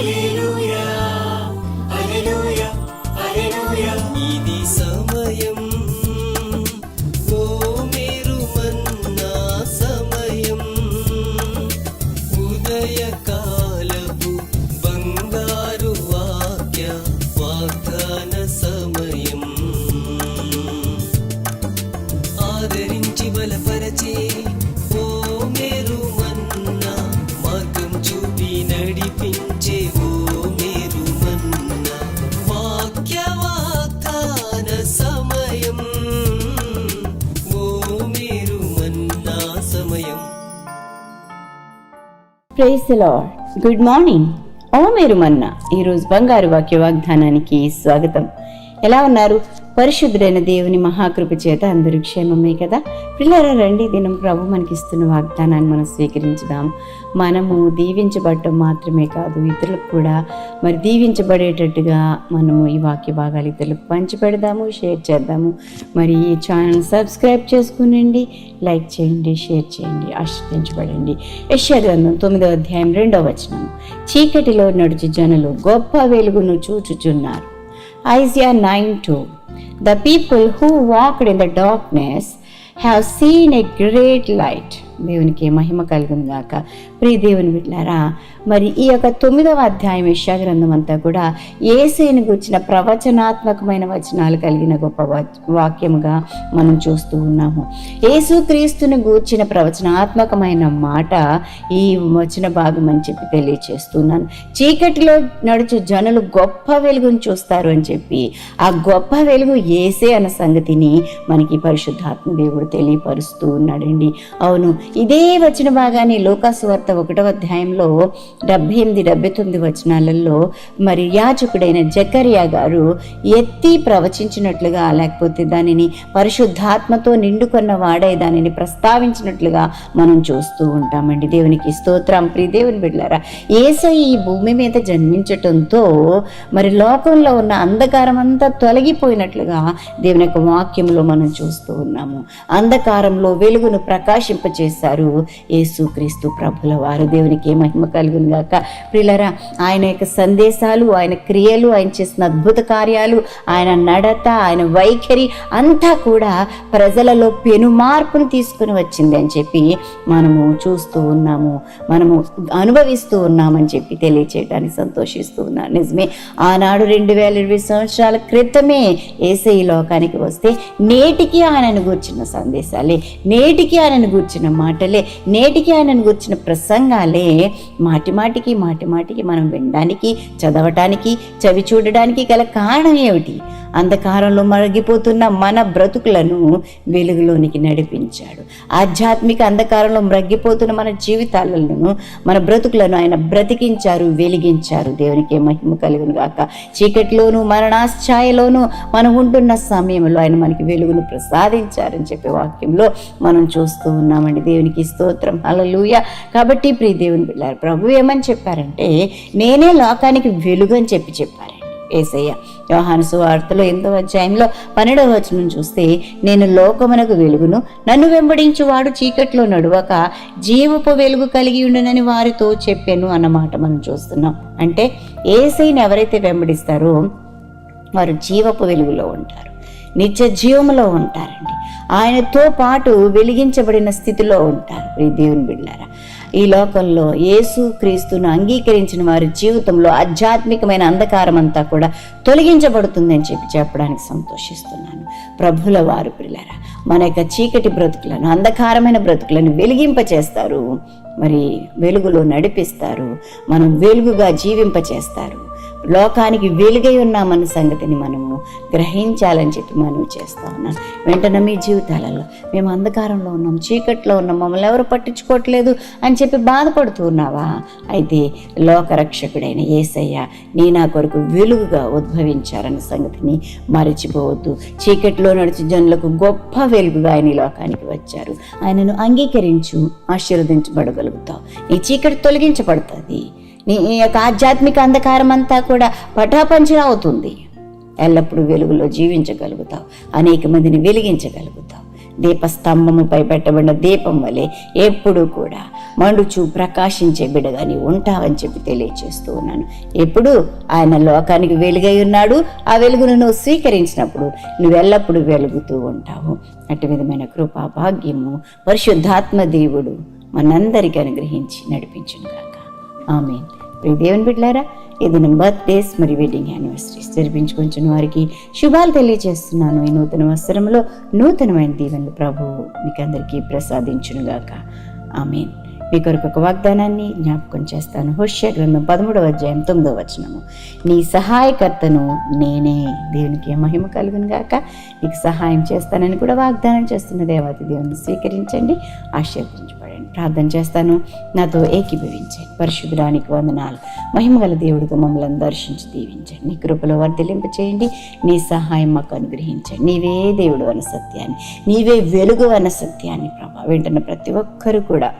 ఇది praise lord good morning ఓ మీరు మన్న ఈరోజు బంగారు వాక్య వాగ్దానానికి స్వాగతం. ఎలా ఉన్నారు? పరిశుద్ధుడైన దేవుని మహాకృప చేత అందరూ క్షేమమే కదా? పిల్లల రండి దినం ప్రభు మనకిస్తున్న వాగ్దానాన్ని మనం స్వీకరించుదాం. మనము దీవించబడటం మాత్రమే కాదు ఇతరులకు కూడా. మరి దీవించబడేటట్టుగా మనము ఈ వాక్య భాగాలు ఇతరులకు పంచిపెడదాము షేర్ చేద్దాము. మరి ఈ ఛానల్ సబ్స్క్రైబ్ చేసుకునండి లైక్ చేయండి షేర్ చేయండి ఆశ్రదించబడండి యెషయా తొమ్మిదో అధ్యాయం రెండవ వచనం. చీకటిలో నడుచు జనులు గొప్ప వెలుగును చూచుచున్నారు. Isaiah 9:2. The people who walked in the darkness have seen a great light. దేవునికి మహిమ కలుగును గాక. ప్రియ దేవుని బిడ్డారా మరి ఈ యొక్క తొమ్మిదవ అధ్యాయం యశాగ్రంథం అంతా కూడా ఏసేని గుర్చిన ప్రవచనాత్మకమైన వచనాలు కలిగిన గొప్ప వాక్యముగా మనం చూస్తూ ఉన్నాము. యేసుక్రీస్తుని గూర్చిన ప్రవచనాత్మకమైన మాట ఈ వచన భాగం అని చెప్పి తెలియచేస్తున్నాను. చీకటిలో నడుచు జనులు గొప్ప వెలుగును చూస్తారు అని చెప్పి ఆ గొప్ప వెలుగు ఏసే అన్న సంగతిని మనకి పరిశుద్ధాత్మ దేవుడు తెలియపరుస్తూ ఉన్నాడండి. అవును ఇదే వచ్చిన భాగాన్ని లోకాసువార్త ఒకటవ అధ్యాయంలో డెబ్బై ఎనిమిది డెబ్బై తొమ్మిది వచనాలలో మరి యాజకుడైన జకరియా గారు ఎత్తి ప్రవచించినట్లుగా లేకపోతే దానిని పరిశుద్ధాత్మతో నిండుకున్న వాడే దానిని ప్రస్తావించినట్లుగా మనం చూస్తూ ఉంటామండి. దేవునికి స్తోత్రం. ప్రీ దేవుని బిడ్డారా ఏసై ఈ భూమి మీద జన్మించటంతో మరి లోకంలో ఉన్న అంధకారం అంతా తొలగిపోయినట్లుగా దేవుని యొక్క వాక్యంలో మనం చూస్తూ ఉన్నాము. అంధకారంలో వెలుగును ప్రకాశింపచేశారు యేసుక్రీస్తు ప్రభుల వారు దేవునికి మహిమ కలుగును గాక. ప్రిలరా ఆయన యొక్క సందేశాలు ఆయన క్రియలు ఆయన చేసిన అద్భుత కార్యాలు ఆయన నడత ఆయన వైఖరి అంతా కూడా ప్రజలలో పెను మార్పును తీసుకుని వచ్చింది అని చెప్పి మనము చూస్తూ ఉన్నాము. మనము అనుభవిస్తూ ఉన్నామని చెప్పి తెలియచేయడానికి సంతోషిస్తూ ఉన్నాను. నిజమే ఆనాడు రెండు వేల ఇరవై సంవత్సరాల క్రితమే ఏసై లోకానికి వస్తే నేటికి ఆయనను గూర్చిన సందేశాలే నేటికి ఆయనను గూర్చిన మాటలే నేటికి ఆయనను గూర్చిన ప్రసంగాలే మాటిమాటికి మాటిమాటికి మనం వినడానికి చదవటానికి చవి చూడడానికి గల కారణం ఏమిటి? అంధకారంలో మరగిపోతున్న మన బ్రతుకులను వెలుగులోనికి నడిపించాడు. ఆధ్యాత్మిక అంధకారంలో మరగిపోతున్న మన జీవితాలను మన బ్రతుకులను ఆయన బ్రతికించారు వెలిగించారు. దేవునికి మహిమ కలుగును గాక. చీకటిలోను మరణాశ్చాయలోను మనం ఉంటున్న సమయంలో ఆయన మనకి వెలుగును ప్రసాదించారని చెప్పే వాక్యంలో మనం చూస్తూ ఉన్నామండి. దేవునికి స్తోత్రం. అలలుయ కాబట్టి ప్రియ దేవుని పిల్లారు ప్రభు ఏమని చెప్పారంటే నేనే లోకానికి వెలుగు అని చెప్పి చెప్పారు ఏసయ్య. యోహాను సువార్తలో ఎంతో అధ్యాయంలో పన్నెండవ వచనం చూస్తే నేను లోకమునకు వెలుగును నన్ను వెంబడించు వాడు చీకట్లో నడువక జీవపు వెలుగు కలిగి ఉండునని వారితో చెప్పాను అన్నమాట మనం చూస్తున్నాం. అంటే ఏసైని ఎవరైతే వెంబడిస్తారో వారు జీవపు వెలుగులో ఉంటారు. నిత్య జీవములో ఉంటారండి. ఆయనతో పాటు వెలిగించబడిన స్థితిలో ఉంటారు. ఈ దేవుని బిడ్డారా ఈ లోకంలో యేసు క్రీస్తును అంగీకరించిన వారి జీవితంలో ఆధ్యాత్మికమైన అంధకారం అంతా కూడా తొలగించబడుతుందని చెప్పి చెప్పడానికి సంతోషిస్తున్నాను. ప్రభుల వారు పిల్లరా మన యొక్క చీకటి బ్రతుకులను అంధకారమైన బ్రతుకులను వెలిగింపచేస్తారు. మరి వెలుగులో నడిపిస్తారు. మనం వెలుగుగా జీవింపచేస్తారు. లోకానికి వెలుగై ఉన్నామన్న సంగతిని మనము గ్రహించాలని చెప్పి మనం చేస్తా ఉన్నాం. వెంటనే మీ జీవితాలలో మేము అంధకారంలో ఉన్నాం చీకట్లో ఉన్నాం మమ్మల్ని ఎవరు పట్టించుకోవట్లేదు అని చెప్పి బాధపడుతూ ఉన్నావా? అయితే లోకరక్షకుడైన ఏసయ్య నీ నా కొరకు వెలుగుగా ఉద్భవించారన్న సంగతిని మరచిపోవద్దు. చీకట్లో నడిచి జనులకు గొప్ప వెలుగుగా ఆయన లోకానికి వచ్చారు. ఆయనను అంగీకరించు ఆశీర్వదించబడగలుగుతావు. నీ చీకటి తొలగించబడుతుంది. నీ యొక్క ఆధ్యాత్మిక అంధకారం అంతా కూడా పటాపంచలు అవుతుంది ఎల్లప్పుడూ వెలుగులో జీవించగలుగుతావు. అనేక మందిని వెలిగించగలుగుతావు. దీపస్తంభముపై పెట్టబడిన దీపం వలె ఎప్పుడు కూడా మండుచు ప్రకాశించే బిడగా నీవు ఉంటావని చెప్పి తెలియచేస్తూ ఉన్నాను. ఎప్పుడు ఆయన లోకానికి వెలుగై ఉన్నాడు. ఆ వెలుగును నువ్వు స్వీకరించినప్పుడు నువ్వెల్లప్పుడూ వెలుగుతూ ఉంటావు. అటు విధమైన కృపా భాగ్యము పరిశుద్ధాత్మ దేవుడు మనందరికీ అనుగ్రహించి నడిపించును గాక ఆమె ప్రియ దేవుని బిడ్డారా ఇది నా బర్త్డేస్ మరియు వెడ్డింగ్ యానివర్సరీస్ జరిపించుకుంటున్న వారికి శుభాలు తెలియజేస్తున్నాను. ఈ నూతన వస్త్రంలో నూతనమైన దీవెనలు ప్రభువు మీకు అందరికీ ప్రసాదించునుగాక. ఆమెన్. మీ కొరకు ఒక వాగ్దానాన్ని జ్ఞాపకం చేస్తాను. హోష్య గ్రంథం పదమూడవ అధ్యాయం తొమ్మిదవ వచనము. నీ సహాయకర్తను నేనే దేవునికి మహిమ కలుగును గాక నీకు సహాయం చేస్తానని కూడా వాగ్దానం చేస్తున్న దేవాతి దేవుని స్వీకరించండి ఆశీర్వదించబడండి ప్రార్థన చేస్తాను. నాతో ఏకీభవించండి. పరిశుద్ధడానికి వందనాలు. మహిమగల దేవుడికి మమ్మల్ని దర్శించి దీవించండి. నీ కృపలో వర్ధలింప చేయండి. నీ సహాయం మాకు అనుగ్రహించండి. నీవే దేవుడు అన్న సత్యాన్ని. నీవే వెలుగు అన్న సత్యాన్ని ప్రభా వింటున్న ప్రతి ఒక్కరు కూడా.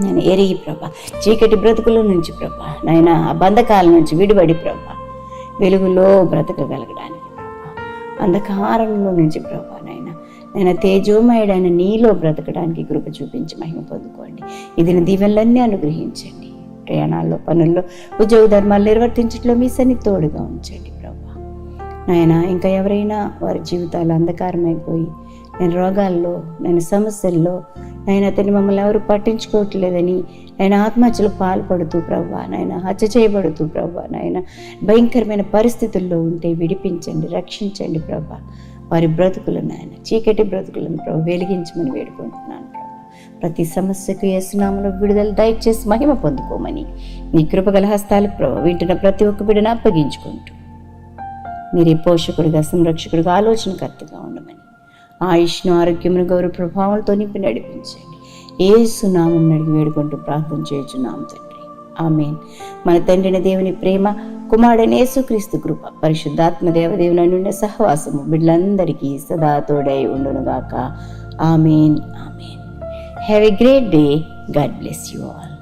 నేను ఎరిగి ప్రభా చీకటి బ్రతుకుల నుంచి ప్రభా నాయన ఆ బంధకాల నుంచి విడిపడి ప్రభా వెలుగులో బ్రతకగలగడానికి ప్రభా అంధకారంలో నుంచి ప్రభా నాయన నేను తేజోమయుడైన నీలో బ్రతకడానికి కృప చూపించి మహిమ పొందుకోండి. ఇది దీవెనలన్నీ అనుగ్రహించండి. ప్రయాణాల్లో పనుల్లో ఉద్యోగ ధర్మాలు నిర్వర్తించడంలో మీ సన్ని తోడుగా ఉంచండి ప్రభా. నాయన ఇంకా ఎవరైనా వారి జీవితాలు అంధకారమైపోయి నేను రోగాల్లో నేను సమస్యల్లో నేను అతన్ని మమ్మల్ని ఎవరు పట్టించుకోవట్లేదని ఆయన ఆత్మహత్యలు పాల్పడుతూ ప్రవ్వా నాయన హత్య చేయబడుతూ ప్రవ్వా నాయన భయంకరమైన పరిస్థితుల్లో ఉంటే విడిపించండి రక్షించండి ప్రభా. వారి బ్రతుకులను నాయన చీకటి బ్రతుకులను ప్రభు వెలిగించమని వేడుకుంటున్నాను ప్రతి సమస్యకు ఏసునామలో విడుదల దయచేసి మహిమ పొందుకోమని మీ కృపగల హస్తాలు ప్రభు వింటున్న ప్రతి ఒక్క బిడ్డను అప్పగించుకుంటూ మీరే పోషకుడిగా సంరక్షకుడిగా ఆలోచనకర్తగా ఉండమని ఆయుష్ను ఆరోగ్యమును గౌరవ ప్రభావాలతో నింపి నడిపించండి. ఏ సునామం నడిగి వేడుకుంటూ ప్రార్థన చేయొచ్చు తండ్రి. ఆమెన్. మన తండ్రిని దేవుని ప్రేమ కుమారుడైన యేసుక్రీస్తు కృప పరిశుద్ధాత్మ దేవదేవుని నుండి సహవాసము బిడ్డలందరికీ సదా తోడై ఉండునుగాక. Amen amen. Have a great day God bless you all